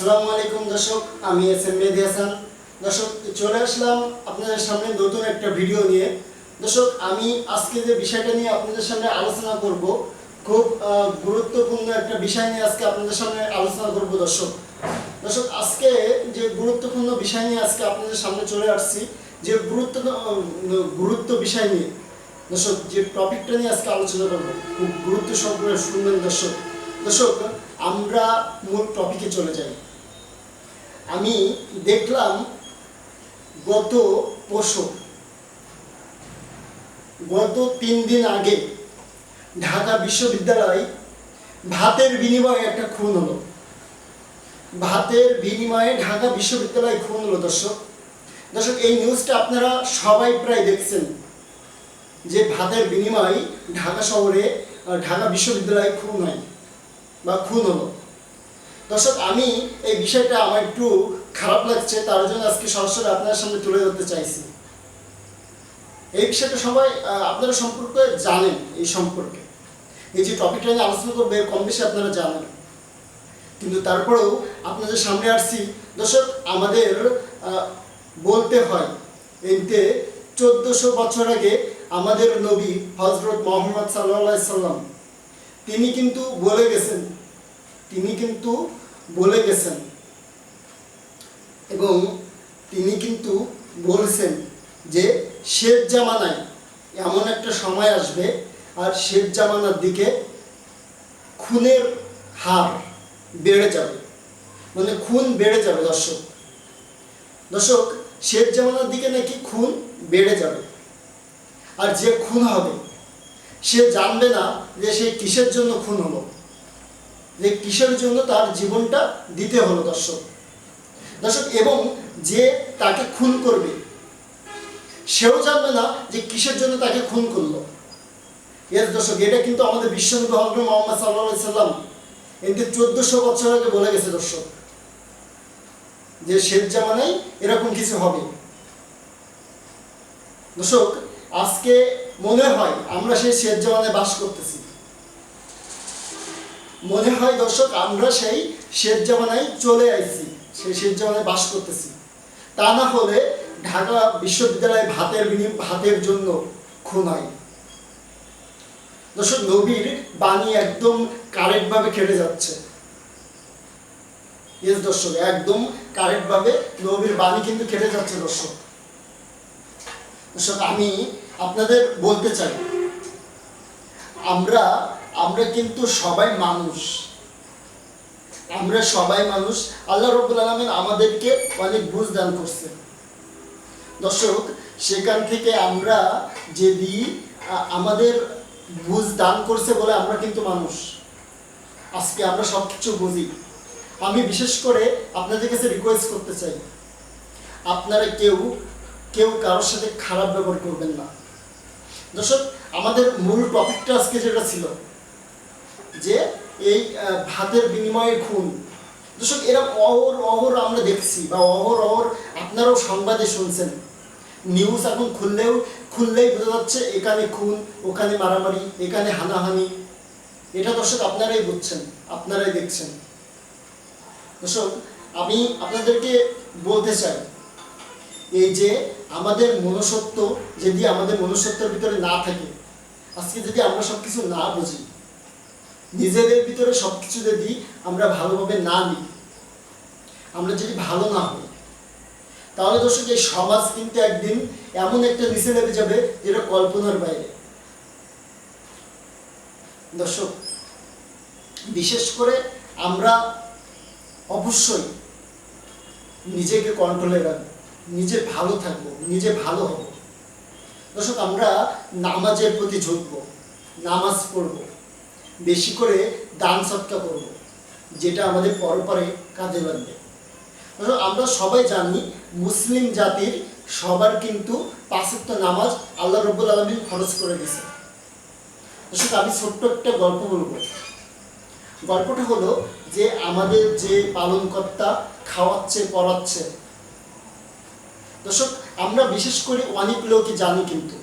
আসসালামু আলাইকুম দর্শক, আমি এস এম মেহেদি হাসান। দর্শক, চলে আসলাম আপনাদের সামনে নতুন একটা ভিডিও নিয়ে। দর্শক, আমি আজকে যে বিষয়টা নিয়ে আপনাদের সামনে আলোচনা করব, খুব গুরুত্বপূর্ণ একটা বিষয় নিয়ে আজকে আপনাদের সামনে আলোচনা করব দর্শক। দর্শক, আজকে যে গুরুত্বপূর্ণ বিষয় নিয়ে আজকে আপনাদের সামনে চলে আসছি, যে গুরুত্ব গুরুত্ব বিষয় নিয়ে। দর্শক, যে টপিকটা নিয়ে আজকে আলোচনা করব, খুব গুরুত্ব সম্পর্কে শুনবেন দর্শক। দর্শক, আমরা মূল টপিকে চলে যাই। আমি দেখলাম গত পরশু, গত তিন দিন আগে ঢাকা বিশ্ববিদ্যালয় ভাতের বিনিময়ে একটা খুন হলো। ভাতের বিনিময়ে ঢাকা বিশ্ববিদ্যালয় খুন হলো, দর্শক। দর্শক, এই নিউজটা আপনারা সবাই প্রায় দেখছেন যে ভাতের বিনিময়ে ঢাকা শহরে ঢাকা বিশ্ববিদ্যালয়ে খুন হয় বা খুন হলো। দর্শক, আমি এই বিষয়টা আমার একটু খারাপ লাগছে, তার জন্য আজকে সরাসরি আপনার সামনে তুলে ধরতে চাইছি। এই বিষয়টা সবাই আপনারা সম্পর্কে জানেন এই সম্পর্কে। এই যে টপিকটা নিয়ে আলোচনা করবে কম বেশি আপনারা জানেন। কিন্তু তারপরেও আপনাদের সামনে আসছি। দর্শক, আমাদের বলতে হয় এতে চোদ্দশো বছর আগে আমাদের নবী হজরত মোহাম্মদ সাল্লাহ সাল্লাম, তিনি কিন্তু বলে গেছেন, তিনি কিন্তু বলে গেছেন। এবং তিনি কিন্তু বলছেন যে শেষ জামানায় এমন একটা সময় আসবে, আর শেষ জামানার দিকে খুনের হার বেড়ে যাবে। মানে খুন বেড়ে যাবে, দর্শক। দর্শক শেষ জামানার দিকে নাকি খুন বেড়ে যাবে। আর যে খুন হবে, সে জানবে না যে সে কিসের জন্য খুন হলো। যে কিসের জন্য তার জীবনটা দিতে হলো দর্শক? দর্শক, এবং যে তাকে খুন করবে, সেও জানবে না যে কিসের জন্য তাকে খুন করল। এর দর্শক, এটা কিন্তু আমাদের বিশ্বনবী হজরত মোহাম্মদ সাল্লাহ সাল্লাম এতে চোদ্দশো বছর আগে বলে গেছে, দর্শক, যে শেষ জামানায় এরকম কিছু হবে। দর্শক, আজকে মনে হয় আমরা সেই শেষ জামানায় বাস করতেছি। মনে হয় দর্শক, আমরা সেই শেষ জামানায় চলে আসছি সেই শেষ জামানায় বাস করতেছি। তা না হলে ঢাকা বিশ্ববিদ্যালয়ে ভাতের বিনিময় ভাতের জন্য খুন হয়। দর্শক, নবীর বাণী একদম কারেক্টভাবে খেটে যাচ্ছে। ইয়েস দর্শক, একদম কারেক্টভাবে নবীর বাণী কিন্তু খেটে যাচ্ছে, দর্শক। দর্শক, আমি আপনাদের বলতে চাই, আমরা আমরা কিন্তু সবাই মানুষ। আমরা সবাই মানুষ। আল্লাহ রবুল আলমিন আমাদেরকে অনেক বুঝ দান করছে দর্শক, সেখান থেকে আমরা যদি আমাদের বুঝ দান করছে বলে আমরা কিন্তু মানুষ। আজকে আমরা সব কিছু বুঝি। আমি বিশেষ করে আপনাদের কাছে রিকোয়েস্ট করতে চাই। আপনারা কেউ কেউ কারোর সাথে খারাপ ব্যবহার করবেন না। দর্শক, আমাদের মূল টপিকটা আজকে যেটা ছিল যে এই ভাতের বিনিময়ে খুন। দর্শক, এরা অহর অহর আমরা দেখছি বা অহর অহর আপনারাও সংবাদে শুনছেন। নিউজ এখন খুললেও, খুললেই বোঝা যাচ্ছে এখানে খুন, ওখানে মারামারি, এখানে হানাহানি। এটা দর্শক আপনারাই বুঝছেন, আপনারাই দেখছেন। দর্শক, আমি আপনাদেরকে বলতে চাই, এই যে আমাদের মনুষ্যত্ব যদি আমাদের মনুষ্যত্বের ভিতরে না থাকে, আজকে যদি আমরা সব কিছু না বুঝি নিজেদের ভিতরে সব কিছু যদি আমরা ভালোভাবে না নিই, আমরা যদি ভালো না হই, তাহলে দর্শক, এই সমাজ কিন্তু একদিন এমন একটা নিচে নেমে যাবে যেটা কল্পনার বাইরে। দর্শক, বিশেষ করে আমরা অবশ্যই নিজেকে কন্ট্রোলে রাখব, নিজে ভালো থাকব, নিজে ভালো হব। দর্শক, আমরা নামাজের প্রতি ঝুঁকবো, নামাজ পড়ব। বেশি করে দান সৎকা করব, যেটা আমাদের পরপরে কাজে লাগবে। আমরা সবাই জানি মুসলিম জাতির সবার কিন্তু পাঁচত্ব নামাজ আল্লাহ রব্বুল আলমিন খরচ করে দিয়েছে দর্শক, আমি ছোট্ট একটা গল্প বলব। গল্পটা হলো যে আমাদের যে পালনকর্তা খাওয়াচ্ছে, পড়াচ্ছে। দর্শক, আমরা বিশেষ করে অনেক লোকই জানি কিন্তু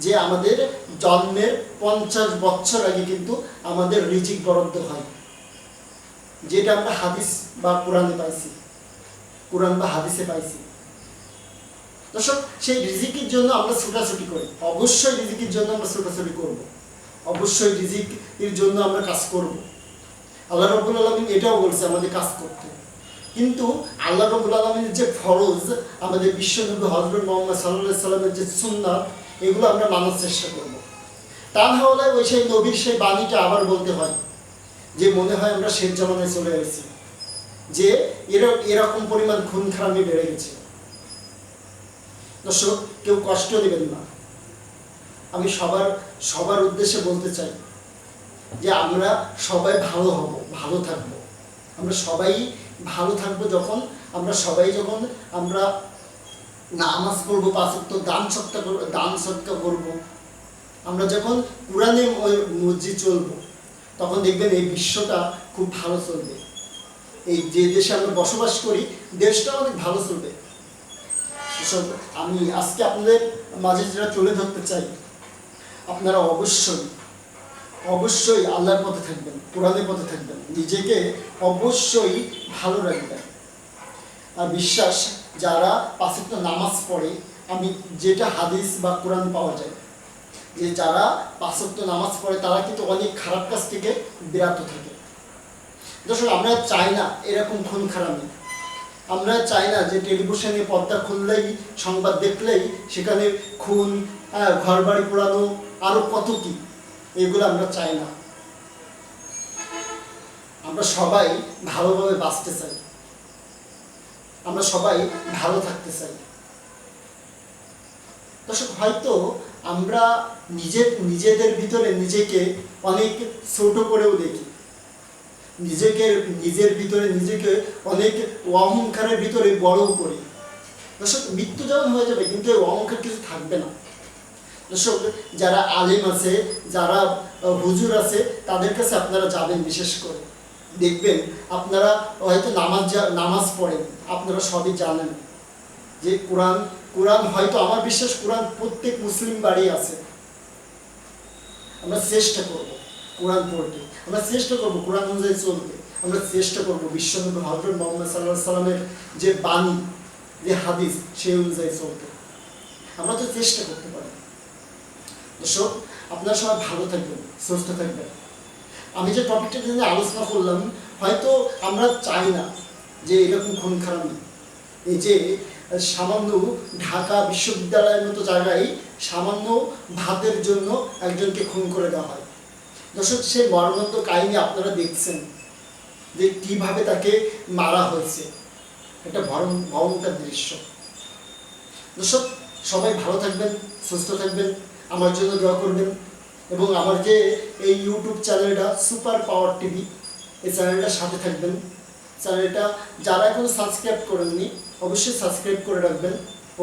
যে আমাদের জন্মের পঞ্চাশ বছর আগে কিন্তু আমাদের রিজিক বরাদ্দ হয়। যেটা আমরা হাদিস বা কোরআনে পাইছি। কোরআন বা হাদিসে পাইছি। দর্শক, সেই রিজিকের জন্য আমরা ছুটাছুটি করি। অবশ্যই রিজিকের জন্য আমরা ছুটাছুটি করব। অবশ্যই রিজিকের জন্য আমরা কাজ করব। আল্লাহ রবুল আলমিন এটাও বলছে আমাদের কাজ করতে। কিন্তু আল্লাহ রবুল আলমিনের যে ফরজ, আমাদের বিশ্বনবী হজরত মোহাম্মদ সাল্লাহ সাল্লামের যে সুন্নাত এগুলো আমরা মানার চেষ্টা করব। তা না হলে ওই সেই নবীর সেই বাণীটা আবার বলতে হয়, যে মনে হয় আমরা শেষ জমানায় চলে এসেছি, যে এরা এরকম পরিমাণ খুন খারামি বেড়ে গেছে। দর্শক, কেউ কষ্ট দেবেন না। আমি সবার সবার উদ্দেশ্যে বলতে চাই যে আমরা সবাই ভালো হব, ভালো থাকব। আমরা সবাই ভালো থাকব যখন আমরা সবাই যখন আমরা নামাজ পড়ব, পাঁচক্ত দান সত্তা করব, দান সৎকা করব। আমরা যখন কোরআনে মসজিদ চলবো, তখন দেখবেন এই বিশ্বটা খুব ভালো চলবে। এই যে দেশে আমরা বসবাস করি, দেশটা অনেক ভালো চলবে। আমি আজকে আপনাদের মাঝে যেটা তুলে ধরতে চাই, আপনারা অবশ্যই অবশ্যই আল্লাহর পথে থাকবেন, কোরআনের পথে থাকবেন। নিজেকে অবশ্যই ভালো রাখবেন। আর বিশ্বাস যারা পাঁচক্ত নামাজ পড়ে আমি যেটা হাদিস বা কোরআন পাওয়া যায়। যে যারা পাঁচক্ত নামাজ পড়ে তারা কিন্তু অনেক খারাপ কাজ থেকে বিরত থাকে। দর্শক আমরা চাই না এরকম খুন খারামি। আমরা চাই না যে টেলিভিশনে পর্দা খুললেই সংবাদ দেখলেই সেখানে খুন হ্যাঁ, ঘর বাড়ি পোড়ানো আরও কত কি? এগুলো আমরা চাই না। আমরা সবাই ভালোভাবে বাঁচতে চাই। আমরা সবাই ভালো থাকতে চাই। দর্শক, হয়তো আমরা নিজের নিজেদের ভিতরে নিজেকে অনেক ছোট করেও দেখি। নিজেকে, নিজের ভিতরে নিজেকে অনেক অহংকারের ভিতরে বড়ও করি। দর্শক মৃত্যু যেমন হয়ে যাবে, কিন্তু এই অহংকার কিছু থাকবে না। দর্শক, যারা আলেম আছে, যারা হুজুর আছে, তাদের কাছে আপনারা যাবেন বিশেষ করে। দেখবেন আপনারা হয়তো নামাজ নামাজ পড়েন, আপনারা সবই জানেন যে কোরআন কোরআন হয়তো আমার বিশ্বাস কোরআন প্রত্যেক মুসলিম বাড়ি আছে। আমরা চেষ্টা করব কোরআন পড়তে। আমরা চেষ্টা করব কোরআন অনুযায়ী চলতে। আমরা চেষ্টা করব বিশ্বনবী হজরত মোহাম্মদ সাল্লাহ সাল্লামের যে বাণী, যে হাদিস, সেই অনুযায়ী চলতে। আমরা তো চেষ্টা করতে পারি। দর্শক, আপনারা সবাই ভালো থাকবেন, সুস্থ থাকবেন। আমি যে টপিকটা নিয়ে আলোচনা করলাম, হয়তো আমরা চাই না যে এরকম খুন খারামি এই যে, সামান্য ঢাকা বিশ্ববিদ্যালয়ের মতো জায়গায় সামান্য ভাতের জন্য একজনকে খুন করে দেওয়া হয়। দর্শক, সেই মর্মান্তিক কাহিনী আপনারা দেখছেন যে কীভাবে তাকে মারা হয়েছে। একটা ভরম, ভয়ঙ্কর দৃশ্য। দর্শক, সবাই ভালো থাকবেন, সুস্থ থাকবেন, আমার জন্য দোয়া করবেন। এবং আমার যে এই ইউটিউব চ্যানেলটা সুপার পাওয়ার টিভি, এই চ্যানেলটার সাথে থাকবেন। চ্যানেলটা যারা এখনও সাবস্ক্রাইব করেননি, অবশ্যই সাবস্ক্রাইব করে রাখবেন।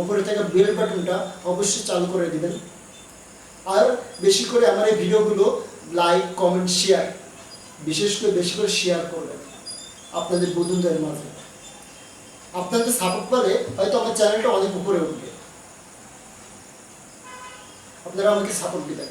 ওপরে থাকা বেল বাটনটা অবশ্যই চালু করে দিবেন। আর বেশি করে আমার এই ভিডিওগুলো লাইক, কমেন্ট, শেয়ার, বিশেষ করে বেশি করে শেয়ার করবেন আপনাদের বন্ধুদের মাঝে। আপনাদের সাপোর্ট পেলে হয়তো আমার চ্যানেলটা অনেক উপরে উঠবে। আপনারা আমাকে সাপোর্ট দিবেন।